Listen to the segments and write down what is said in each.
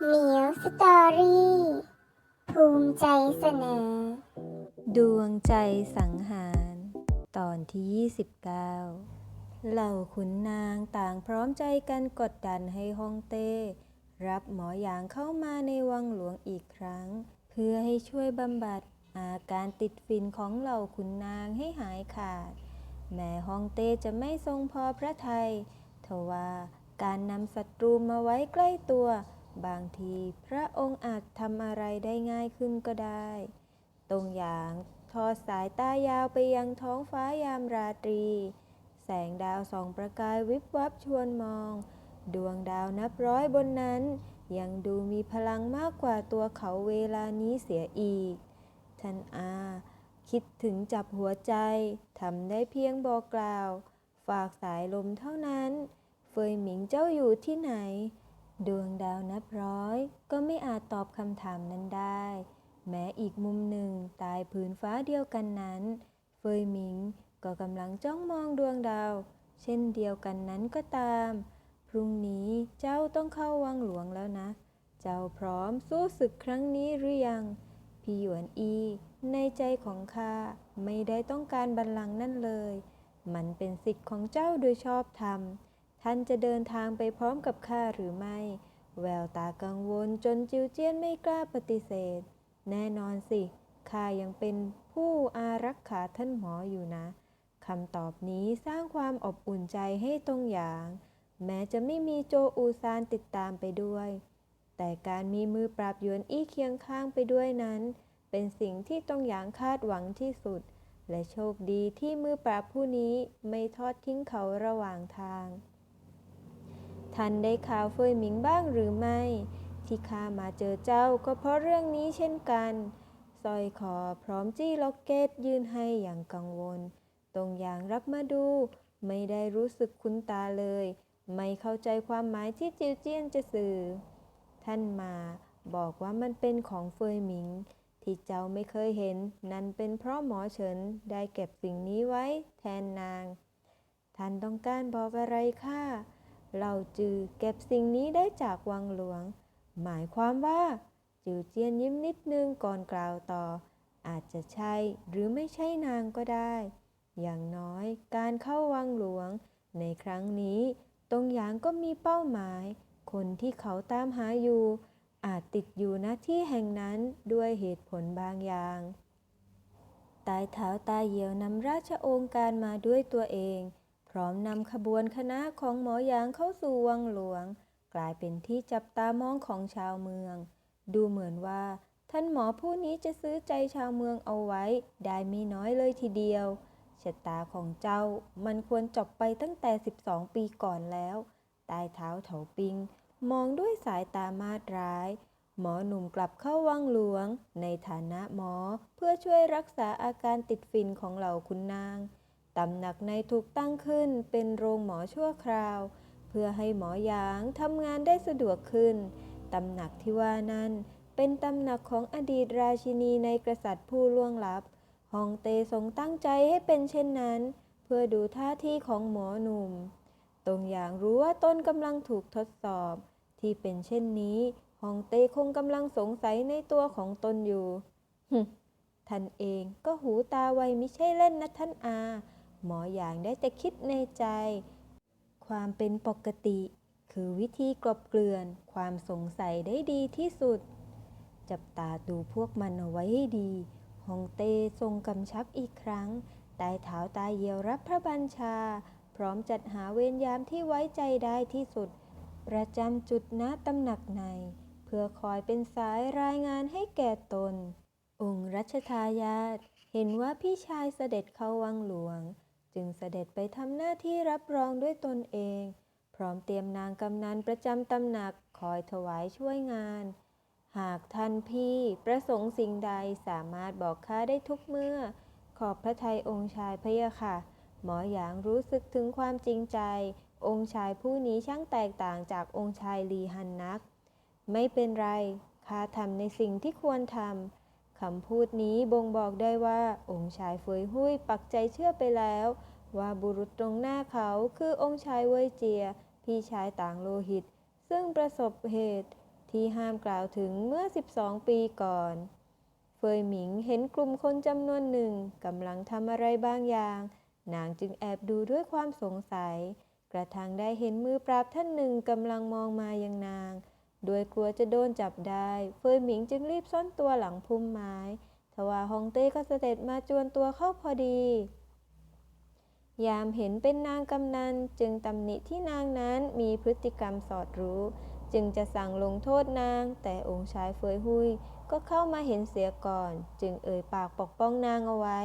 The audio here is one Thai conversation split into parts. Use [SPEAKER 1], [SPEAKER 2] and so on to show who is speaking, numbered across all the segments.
[SPEAKER 1] เหมียวสตอรี่ ภูมิใจเสนอ
[SPEAKER 2] ดวงใจสังหาร ตอนที่ 29 เหล่าขุนนางต่างพร้อมใจกันกดดันให้ฮ่องเต้ รับหมอหยางเข้ามาในวังหลวงอีกครั้ง เพื่อให้ช่วยบำบัดอาการติดฟินของเหล่าขุนนางให้หายขาด แม้ฮ่องเต้จะไม่ทรงพอพระทัยทว่าการนำศัตรูมาไว้ใกล้ตัว บางทีพระองค์อาจทำอะไรได้ง่ายขึ้นก็ได้ ตรงหยางทอดสายตายาวไปยังท้องฟ้ายามราตรี แสงดาวส่องประกายวิบวับชวนมอง ดวงดาวนับร้อยบนนั้น ยังดูมีพลังมากกว่าตัวเขาเวลานี้เสียอีกท่านอาคิดถึงจับหัวใจทำได้เพียงบอกกล่าว ฝากสายลมเท่านั้น เฟยหมิงเจ้าอยู่ที่ไหน ดวงดาวนับร้อยก็ไม่อาจตอบคำถามนั้นได้ แม้อีกมุมหนึ่งตายผืนฟ้าเดียวกันนั้น เฟยหมิงก็กำลังจ้องมองดวงดาว เช่นเดียวกันนั้นก็ตาม พรุ่งนี้เจ้าต้องเข้าวังหลวงแล้วนะ เจ้าพร้อมสู้ศึกครั้งนี้หรือยังพี่หยวนอี ในใจของข้าไม่ได้ต้องการบัลลังก์นั่นเลย มันเป็นสิทธิ์ของเจ้าโดยชอบธรรม ท่านจะเดินทางไปพร้อมกับข้าหรือไม่ แววตากังวลจนจิวเจียนไม่กล้าปฏิเสธ แน่นอนสิข้ายังเป็นผู้อารักขาท่านหมออยู่นะคำตอบนี้สร้างความอบอุ่นใจให้ตรงหยาง แม้จะไม่มีโจอูซานติดตามไปด้วย แต่การมีมือปราบยวนอี้เคียงข้างไปด้วยนั้น เป็นสิ่งที่ตรงหยางคาดหวังที่สุด และโชคดีที่มือปราบผู้นี้ไม่ทอดทิ้งเขาระหว่างทาง ท่านได้ข่าวเฟยหมิงบ้างหรือไม่ ที่ข้ามาเจอเจ้าก็เพราะเรื่องนี้เช่นกันสร้อยคอพร้อมจี้ล็อกเก็ตยื่นให้อย่างกังวล ตรงอย่างรับมาดู ไม่ได้รู้สึกคุ้นตาเลย ไม่เข้าใจความหมายที่จิวเจียนจะสื่อ ท่านมาบอกว่ามันเป็นของเฟยหมิง ที่เจ้าไม่เคยเห็น นั่นเป็นเพราะหมอเฉินได้เก็บสิ่งนี้ไว้แทนนาง ท่านต้องการบอกอะไรข้า เราจือเก็บสิ่งนี้ได้จากวังหลวง หมายความว่าจือเจียนยิ้มนิดนึงก่อนกล่าวต่อ อาจจะใช่หรือไม่ใช่นางก็ได้ อย่างน้อยการเข้าวังหลวง ในครั้งนี้ตรงหยางก็มีเป้าหมาย คนที่เขาตามหาอยู่ อาจติดอยู่ณที่แห่งนั้นด้วยเหตุผลบางอย่างตายเท้าตาเหี่ยวนำราชโองการมาด้วยตัวเอง ร้อมนำขบวนคณะของหมอหยางเข้าสู่วังหลวง กลายเป็นที่จับตามองของชาวเมือง ดูเหมือนว่า ท่านหมอผู้นี้จะซื้อใจชาวเมืองเอาไว้ ได้ไม่น้อยเลยทีเดียวชะตาของเจ้ามันควรจบไปตั้งแต่ 12 ปีก่อนแล้วใต้เท้าเถาปิง มองด้วยสายตามาดร้าย หมอหนุ่มกลับเข้าวังหลวง ในฐานะหมอเพื่อช่วยรักษาอาการติดฟินของเหล่าคุณนาง ตำหนักในถูกตั้งขึ้นเป็นโรงหมอชั่วคราว เพื่อให้หมอหยางทำงานได้สะดวกขึ้น ตำหนักที่ว่านั้นเป็นตำหนักของอดีตราชินีในกษัตริย์ผู้ล่วงลับฮองเตทรงตั้งใจให้เป็นเช่นนั้น เพื่อดูท่าทีของหมอหนุ่ม ตรงอย่างรู้ว่าตนกำลังถูกทดสอบ ที่เป็นเช่นนี้ฮองเตคงกำลังสงสัยในตัวของตนอยู่ท่านเองก็หูตาไวไม่ใช่เล่นนะท่านอา หมออย่างได้แต่คิดในใจ ความเป็นปกติ คือวิธีกลบเกลื่อนความสงสัยได้ดีที่สุด จับตาดูพวกมันเอาไว้ให้ดีฮองเต้ทรงกำชับอีกครั้งใต้เท้าตาเยียวรับพระบัญชา พร้อมจัดหาเวรยามที่ไว้ใจได้ที่สุด ประจำจุดณตำหนักใน เพื่อคอยเป็นสายรายงานให้แก่ตน องค์รัชทายาทเห็นว่าพี่ชายเสด็จเข้าวังหลวง จึงเสด็จไปทำหน้าที่รับรองด้วยตนเอง พร้อมเตรียมนางกำนันประจำตำหนักคอยถวายช่วยงาน หากท่านพี่ประสงค์สิ่งใดสามารถบอกข้าได้ทุกเมื่อ ขอบพระทัยองค์ชายพะยะค่ะ หมอหยางรู้สึกถึงความจริงใจ องค์ชายผู้นี้ช่างแตกต่างจากองค์ชายลีฮันนัก ไม่เป็นไรข้าทำในสิ่งที่ควรทำ คำพูดนี้บ่งบอกได้ว่า องค์ชายเฟยหุ้ยปักใจเชื่อไปแล้ว ว่าบุรุษตรงหน้าเขาคือองค์ชายเว่ยเจีย พี่ชายต่างโลหิต ซึ่งประสบเหตุที่ห้ามกล่าวถึงเมื่อ 12 ปีก่อน เฟยหมิงเห็นกลุ่มคนจำนวนหนึ่งกำลังทำอะไรบางอย่าง นางจึงแอบดูด้วยความสงสัย กระทั่งได้เห็นมือปราบท่านหนึ่งกำลังมองมายังนาง โดยกลัวจะโดนจับได้เฟยหมิงจึงรีบซ่อนตัวหลังพุ่มไม้ ทว่าฮองเต้ก็เสด็จมาจวนตัวเข้าพอดี ยามเห็นเป็นนางกำนันจึงตำหนิที่นางนั้นมีพฤติกรรมสอดรู้ จึงจะสั่งลงโทษนาง แต่องค์ชายเฟยหุยก็เข้ามาเห็นเสียก่อน จึงเอ่ยปากปกป้องนางเอาไว้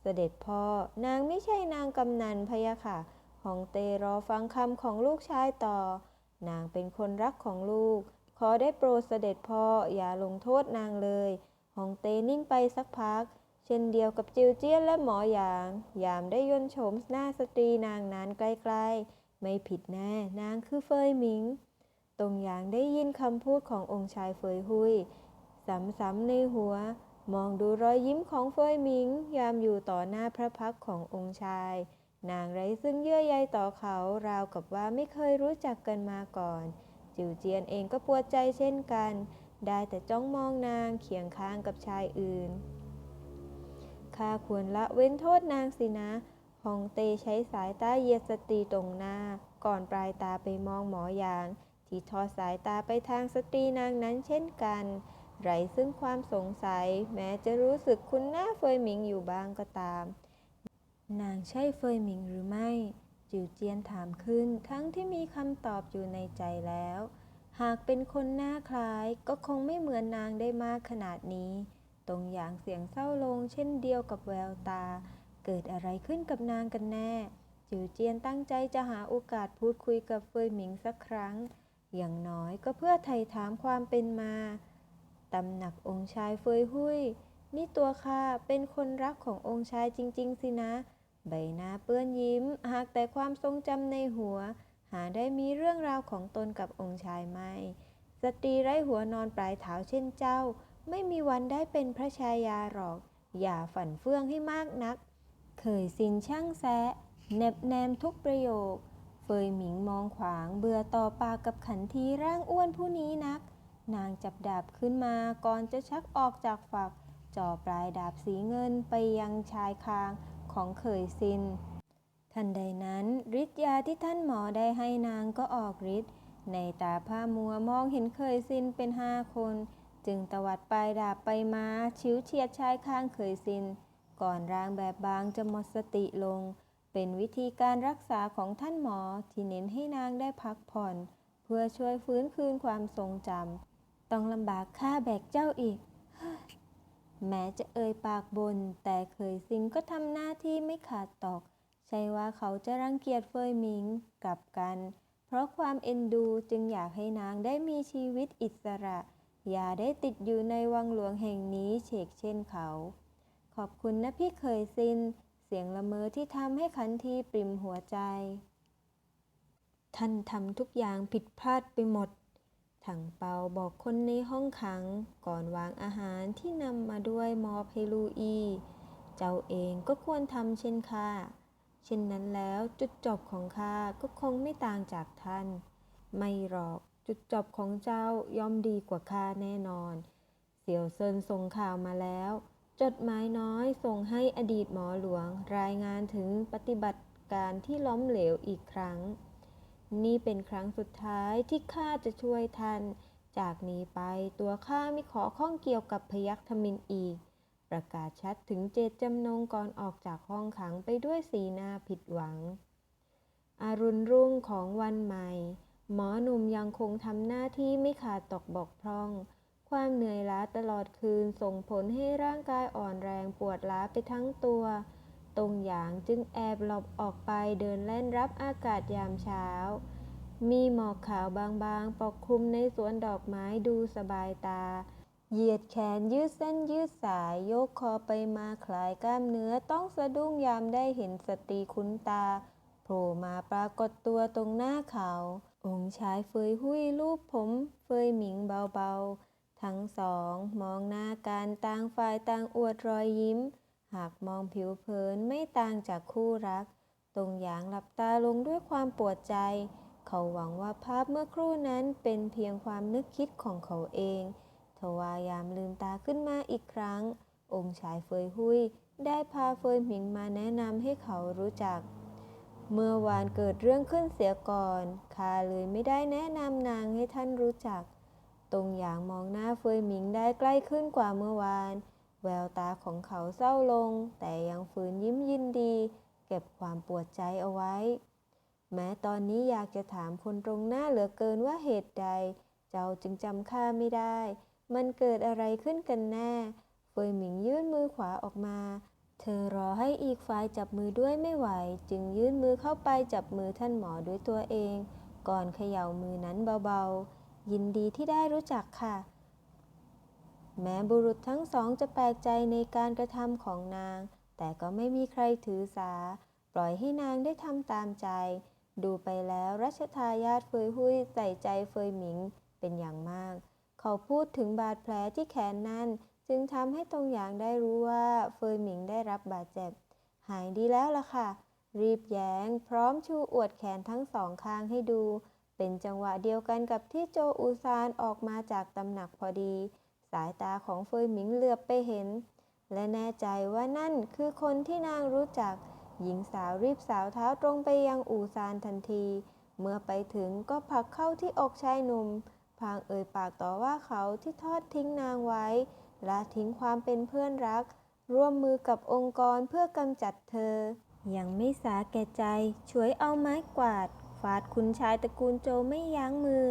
[SPEAKER 2] เสด็จพ่อนางไม่ใช่นางกำนันพะยะค่ะฮองเตรอฟังคำของลูกชายต่อ นางเป็นคนรักของลูก ขอได้โปรดเสด็จพ่ออย่าลงโทษนางเลยฮองเตนิ่งไปสักพัก เช่นเดียวกับจิวเจี้ยนและหมอหยาง ยามได้ยนโฉมหน้าสตรีนางนั้นใกล้ๆ ไม่ผิดแน่ นางคือเฟยหมิง ตรงหยางได้ยินคำพูดขององค์ชายเฟยหุยซ้ำๆในหัว มองดูรอยยิ้มของเฟยหมิง ยามอยู่ต่อหน้าพระพักขององค์ชาย นางไร้ซึ่งเยื่อใยต่อเขาราวกับว่าไม่เคยรู้จักกันมาก่อน จิวเจียนเองก็ปวดใจเช่นกัน ได้แต่จ้องมองนางเคียงข้างกับชายอื่น ข้าควรละเว้นโทษนางสินะฮองเตใช้สายตาเยียดสตรีตรงหน้า ก่อนปลายตาไปมองหมอหยาง ที่ทอดสายตาไปทางสตรีนางนั้นเช่นกัน ไร้ซึ่งความสงสัย แม้จะรู้สึกคุ้นหน้าเฟยหมิงอยู่บ้างก็ตาม นางใช่เฟยหมิงหรือไม่ จิวเจียนถามขึ้นทั้งที่มีคำตอบอยู่ในใจแล้ว หากเป็นคนหน้าคล้ายก็คงไม่เหมือนนางได้มากขนาดนี้ ตรงอย่างเสียงเศร้าลงเช่นเดียวกับแววตา เกิดอะไรขึ้นกับนางกันแน่ จิวเจียนตั้งใจจะหาโอกาสพูดคุยกับเฟยหมิงสักครั้ง อย่างน้อยก็เพื่อไถ่ถามความเป็นมาตำหนักองค์ชายเฟยหุยนี่ตัวข้าเป็นคนรักขององค์ชายจริง ๆ สินะ ใบหน้าเปื้อนยิ้ม หากแต่ความทรงจำในหัว หาได้มีเรื่องราวของตนกับองค์ชายไม่ สตรีไร้หัวนอนปลายเท้าเช่นเจ้า ไม่มีวันได้เป็นพระชายาหรอก อย่าฝันเฟื่องให้มากนัก เคยสินช่างแซะเน็บแนมทุกประโยค เฟยหมิงมองขวางเบื่อต่อปากกับขันทีร่างอ้วนผู้นี้นัก นางจับดาบขึ้นมาก่อนจะชักออกจากฝักจ่อปลายดาบสีเงินไปยังชายคาง ของเขยซิน ทันใดนั้นฤทธิ์ยาที่ท่านหมอได้ให้นางก็ออกฤทธิ์ในตาผ้ามัวมองเห็นเคยซินเป็นห้าคน จึงตวัดปลายดาบไปมาชิวเฉียดชายข้างเคยซิน ก่อนร่างแบบบางจะหมดสติลง เป็นวิธีการรักษาของท่านหมอที่เน้นให้นางได้พักผ่อน เพื่อช่วยฟื้นคืนความทรงจำต้องลำบากค่าแบกเจ้าอีก แม้จะเอ่ยปากบน แต่เคยซินก็ทำหน้าที่ไม่ขาดตกใช่ว่าเขาจะรังเกียจเฟยหมิงกลับกัน เพราะความเอ็นดูจึงอยากให้นางได้มีชีวิตอิสระ อย่าได้ติดอยู่ในวังหลวงแห่งนี้เฉกเช่นเขา ขอบคุณนะพี่เคยซิน เสียงละเมอที่ทำให้ขันทีปริมหัวใจ ท่านทำทุกอย่างผิดพลาดไปหมด ถังเปาบอกคนในห้องขังก่อนวางอาหารที่นำมาด้วยมอบให้ลูอี เจ้าเองก็ควรทำเช่นข้า เช่นนั้นแล้วจุดจบของข้าก็คงไม่ต่างจากท่าน ไม่หรอกจุดจบของเจ้าย่อมดีกว่าข้าแน่นอน เสี่ยวเซินส่งข่าวมาแล้ว จดหมายน้อยส่งให้อดีตหมอหลวงรายงานถึงปฏิบัติการที่ล้มเหลวอีกครั้ง นี่เป็นครั้งสุดท้ายที่ข้าจะช่วยท่าน จากนี้ไปตัวข้าไม่ขอข้องเกี่ยวกับพยัคฆ์ธมินอีก ประกาศชัดถึงเจตจำนงก่อนออกจากห้องขังไปด้วยสีหน้าผิดหวัง อารุณรุ่งของวันใหม่ หมอหนุ่มยังคงทำหน้าที่ไม่ขาดตกบกพร่อง ความเหนื่อยล้าตลอดคืนส่งผลให้ร่างกายอ่อนแรงปวดล้าไปทั้งตัว ตรงหยางจึงแอบหลบออกไปเดินเล่นรับอากาศยามเช้า มีหมอกขาวบางๆ ปกคลุมในสวนดอกไม้ดูสบายตา เหยียดแขนยืดเส้นยืดสายโยกคอไปมาคลายกล้ามเนื้อต้องสะดุ้งยามได้เห็นสตรีคุ้นตาโผล่มาปรากฏตัวตรงหน้าเขา องค์ชายเฟยหุยรูปผมเฟยหมิงเบาๆ ทั้งสอง มองหน้ากันต่างฝ่ายต่างอวดรอยยิ้ม หากมองผิวเผินไม่ต่างจากคู่รัก ตรงหยางหลับตาลงด้วยความปวดใจ เขาหวังว่าภาพเมื่อครู่นั้นเป็นเพียงความนึกคิดของเขาเองทวายามลืมตาขึ้นมาอีกครั้ง องค์ชายเฟยหุยได้พาเฟยหมิงมาแนะนำให้เขารู้จัก เมื่อวานเกิดเรื่องขึ้นเสียก่อนข้าเลยไม่ได้แนะนำนางให้ท่านรู้จัก ตรงอย่างมองหน้าเฟยหมิงได้ใกล้ขึ้นกว่าเมื่อวาน แววตาของเขาเศร้าลง แต่ยังฝืนยิ้มยินดี เก็บความปวดใจเอาไว้ แม้ตอนนี้อยากจะถามคนตรงหน้าเหลือเกินว่าเหตุใด เจ้าจึงจำข้าไม่ได้ มันเกิดอะไรขึ้นกันแน่เฟยหมิงยื่นมือขวาออกมา เธอรอให้อีกฝ่ายจับมือด้วยไม่ไหว จึงยื่นมือเข้าไปจับมือท่านหมอด้วยตัวเอง ก่อนเขย่ามือนั้นเบาๆ ยินดีที่ได้รู้จักค่ะ แม้บุรุษทั้งสองจะแปลกใจในการกระทำของนาง แต่ก็ไม่มีใครถือสา ปล่อยให้นางได้ทำตามใจ ดูไปแล้วรัชทายาทเฟยหุยใส่ใจเฟยหมิงเป็นอย่างมาก เขาพูดถึงบาดแผลที่แขนนั้น จึงทำให้ตรงอย่างได้รู้ว่าเฟยหมิงได้รับบาดเจ็บ หายดีแล้วล่ะค่ะ รีบแย้ง พร้อมชูอวดแขนทั้งสองข้างให้ดู เป็นจังหวะเดียวกันกับที่โจอูซานออกมาจากตำหนักพอดี สายตาของเฟยหมิงเหลือบไปเห็น และแน่ใจว่านั่นคือคนที่นางรู้จัก หญิงสาวรีบสาวเท้าตรงไปยังอูซานทันที เมื่อไปถึงก็ผลักเข้าที่อกชายหนุ่มพางเอ่ยปากต่อว่าเขาที่ทอดทิ้งนางไว้ และทิ้งความเป็นเพื่อนรัก ร่วมมือกับองค์กรเพื่อกำจัดเธอ ยังไม่สาแก่ใจ ช่วยเอาไม้กวาด ฟาดคุณชายตระกูลโจไม่ยั้งมือ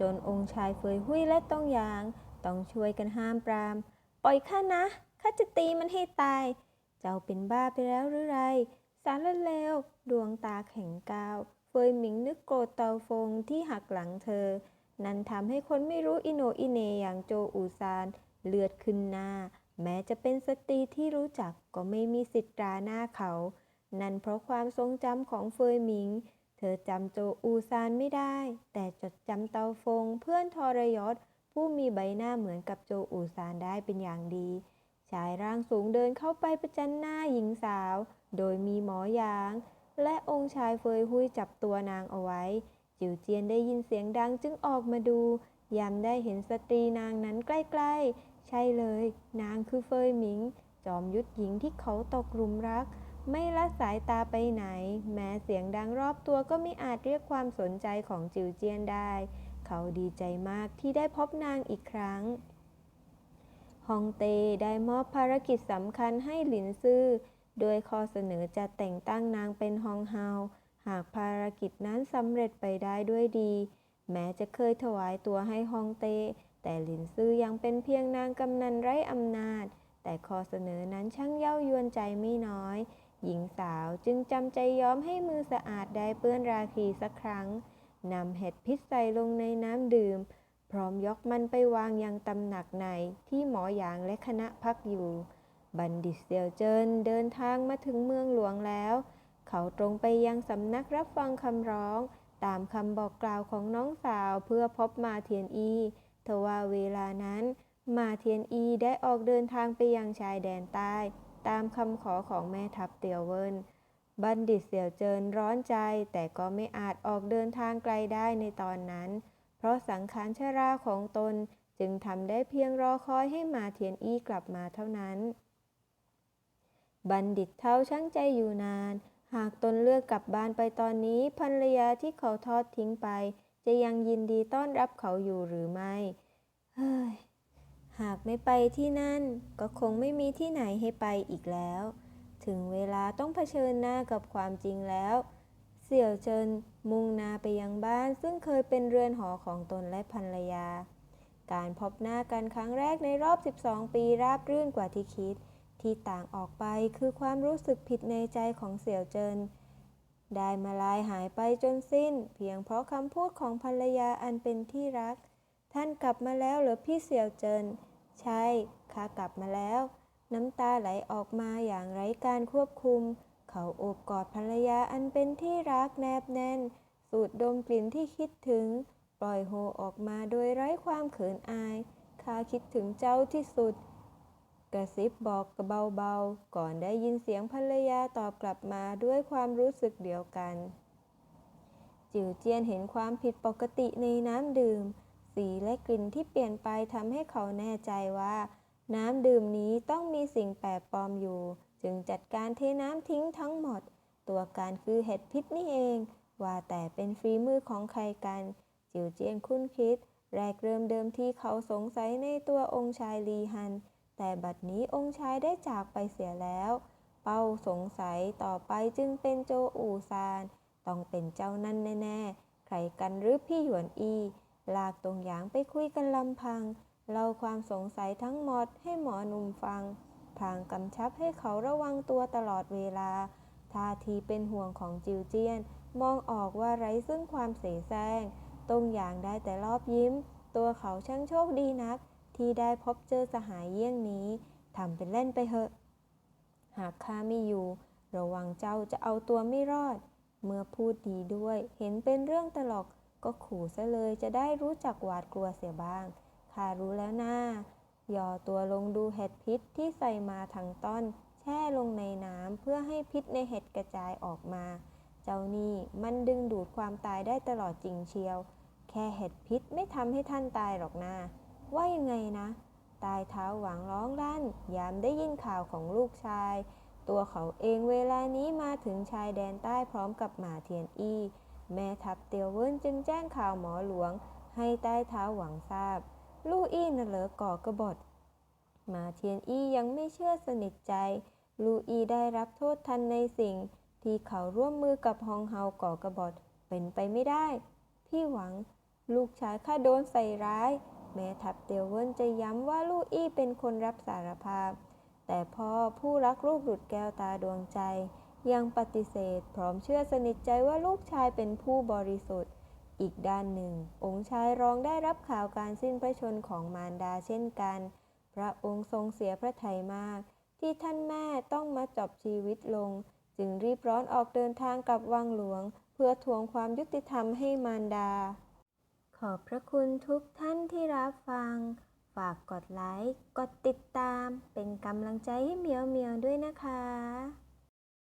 [SPEAKER 2] จนองค์ชายเฟยหุยและต้องยาง ต้องช่วยกันห้ามปราม ปล่อยข้านะ ข้าจะตีมันให้ตาย เจ้าเป็นบ้าไปแล้วหรือไร สารเลว ดวงตาแข็งกาว เฟยหมิงนึกโกรธเตาฟงที่หักหลังเธอ นั้นทำให้คนไม่รู้อิโนอิเนอย่างโจอูซาน เลือดขึ้นหน้า แม้จะเป็นสตรีที่รู้จักก็ไม่มีสิทธิ์ตราหน้าเขา นั่นเพราะความทรงจำของเฟยหมิงเธอจำโจอูซานไม่ได้ แต่จดจำเตาฟงเพื่อนทรยศ ผู้มีใบหน้าเหมือนกับโจอูซานได้เป็นอย่างดี ชายร่างสูงเดินเข้าไปประจันหน้าหญิงสาว โดยมีหมอยาง และองค์ชายเฟยหุยจับตัวนางเอาไว้ จิวเจียนได้ยินเสียงดังจึงออกมาดูยามได้เห็นสตรีนางนั้นใกล้ๆ ใช่เลย นางคือเฟยหมิง จอมยุทธหญิงที่เขาตกหลุมรัก ไม่ละสายตาไปไหน แม้เสียงดังรอบตัวก็ไม่อาจเรียกความสนใจของจิวเจียนได้ เขาดีใจมากที่ได้พบนางอีกครั้ง ฮองเต้ได้มอบภารกิจสำคัญให้หลินซื่อ โดยข้อเสนอจะแต่งตั้งนางเป็นฮองเฮา หากภารกิจนั้นสำเร็จไปได้ด้วยดี แม้จะเคยถวายตัวให้ฮองเต้ แต่หลินซื่อยังเป็นเพียงนางกำนันไร้อำนาจ แต่ข้อเสนอนั้นช่างเย้ายวนใจไม่น้อย หญิงสาวจึงจำใจยอมให้มือสะอาดได้เปื้อนราคีสักครั้ง นำเห็ดพิษใส่ลงในน้ำดื่ม พร้อมยกมันไปวางยังตำหนักในที่หมอหยางและคณะพักอยู่ บัณฑิตเซียวเจินเดินทางมาถึงเมืองหลวงแล้ว เขาตรงไปยังสำนักรับฟังคำร้อง ตามคำบอกกล่าวของน้องสาวเพื่อพบมาเทียนอีทว่าเวลานั้นมาเทียนอีได้ออกเดินทางไปยังชายแดนใต้ ตามคำขอของแม่ทัพเตียวเวิน บัณฑิตเสี่ยวเจินร้อนใจ แต่ก็ไม่อาจออกเดินทางไกลได้ในตอนนั้น เพราะสังขารชราของตนจึงทำได้เพียงรอคอยให้มาเทียนอี้กลับมาเท่านั้น บัณฑิตเท่าช่างใจอยู่นาน หากตนเลือกกลับบ้านไปตอนนี้ภรรยาที่เขาทอดทิ้งไป จะยังยินดีต้อนรับเขาอยู่หรือไม่ เฮ้ย หากไม่ไปที่นั่น ก็คงไม่มีที่ไหนให้ไปอีกแล้ว ถึงเวลาต้องเผชิญหน้ากับความจริงแล้ว เสี่ยวเจินมุ่งหน้าไปยังบ้านซึ่งเคยเป็นเรือนหอของตนและภรรยา การพบหน้ากันครั้งแรกในรอบ 12 ปีราบรื่นกว่าที่คิด ที่ต่างออกไปคือความรู้สึกผิดในใจของเสี่ยวเจินได้มาลายหายไปจนสิ้น เพียงเพราะคำพูดของภรรยาอันเป็นที่รัก ท่านกลับมาแล้วเหรอพี่เสี่ยวเจิน ใช่ข้ากลับมาแล้ว น้ำตาไหลออกมาอย่างไร้การควบคุม เขาโอบกอดภรรยาอันเป็นที่รักแนบแน่น สูดดมกลิ่นที่คิดถึง ปล่อยโฮออกมาโดยไร้ความเขินอายข้าคิดถึงเจ้าที่สุด กระซิบบอกเบาๆ ก่อนได้ยินเสียงภรรยาตอบกลับมาด้วยความรู้สึกเดียวกัน จิวเจียนเห็นความผิดปกติในน้ำดื่ม สีและกลิ่นที่เปลี่ยนไปทำให้เขาแน่ใจว่า น้ำดื่มนี้ต้องมีสิ่งแปลกปลอมอยู่ จึงจัดการเทน้ำทิ้งทั้งหมด ตัวการคือเห็ดพิษนี่เอง ว่าแต่เป็นฝีมือของใครกัน จิวเจียนคุ้นคิด แรกเริ่มเดิมที่เขาสงสัยในตัวองค์ชายลีฮัน แต่บัดนี้องค์ชายได้จากไปเสียแล้ว เป้าสงสัยต่อไปจึงเป็นโจอูซาน ต้องเป็นเจ้านั่นแน่ๆ ใครกันหรือพี่หยวนอี ลากตรงหยางไปคุยกันลำพัง เล่าความสงสัยทั้งหมดให้หมอหนุ่มฟังพลางกำชับให้เขาระวังตัวตลอดเวลา ท่าทีเป็นห่วงของจิวเจียน มองออกว่าไร้ซึ่งความเสแสร้งตรงอย่างได้แต่รอบยิ้ม ตัวเขาช่างโชคดีนัก ที่ได้พบเจอสหายเยี่ยงนี้ทำเป็นเล่นไปเถอะ หากข้าไม่อยู่ ระวังเจ้าจะเอาตัวไม่รอด เมื่อพูดดีด้วย เห็นเป็นเรื่องตลก ก็ขู่ซะเลยจะได้รู้จักหวาดกลัวเสียบ้าง ข้ารู้แล้วนะย่อตัวลงดูเห็ดพิษที่ใส่มาทั้งต้น แช่ลงในน้ำเพื่อให้พิษในเห็ดกระจายออกมา เจ้านี่มันดึงดูดความตายได้ตลอดจริงเชียว แค่เห็ดพิษไม่ทำให้ท่านตายหรอกนะว่ายังไงนะ ตายเท้าหวังร้องลั่น ยามได้ยินข่าวของลูกชาย ตัวเขาเองเวลานี้มาถึงชายแดนใต้พร้อมกับหมาเทียนอี้ แม่ทัพเตียวเวินจึงแจ้งข่าวหมอหลวง ให้ใต้เท้าหวังทราบ ลู่อี้น่ะเหลอก่อกระบฏหมาเทียนอี้ยังไม่เชื่อสนิทใจ ลู่อี้ได้รับโทษทันในสิ่ง ที่เขาร่วมมือกับฮองเฮาก่อกระบฏเป็นไปไม่ได้ พี่หวัง ลูกชายข้าโดนใส่ร้าย แม่ทัพเตียวเวินจะย้ำว่าลู่อี้เป็นคนรับสารภาพ แต่พ่อผู้รักลูกดุดแก้วตาดวงใจ ยังปฏิเสธ พร้อมเชื่อสนิทใจว่าลูกชายเป็นผู้บริสุทธิ์ อีกด้านหนึ่ง องค์ชายรองได้รับข่าวการสิ้นพระชนของมารดาเช่นกัน พระองค์ทรงเสียพระทัยมาก ที่ท่านแม่ต้องมาจบชีวิตลง จึงรีบร้อนออกเดินทางกลับวังหลวง เพื่อทวงความยุติธรรมให้มารดา ขอบพระคุณทุกท่านที่รับฟัง ฝากกดไลค์ กดติดตาม เป็นกำลังใจให้เหมียวเหมียวด้วยนะคะ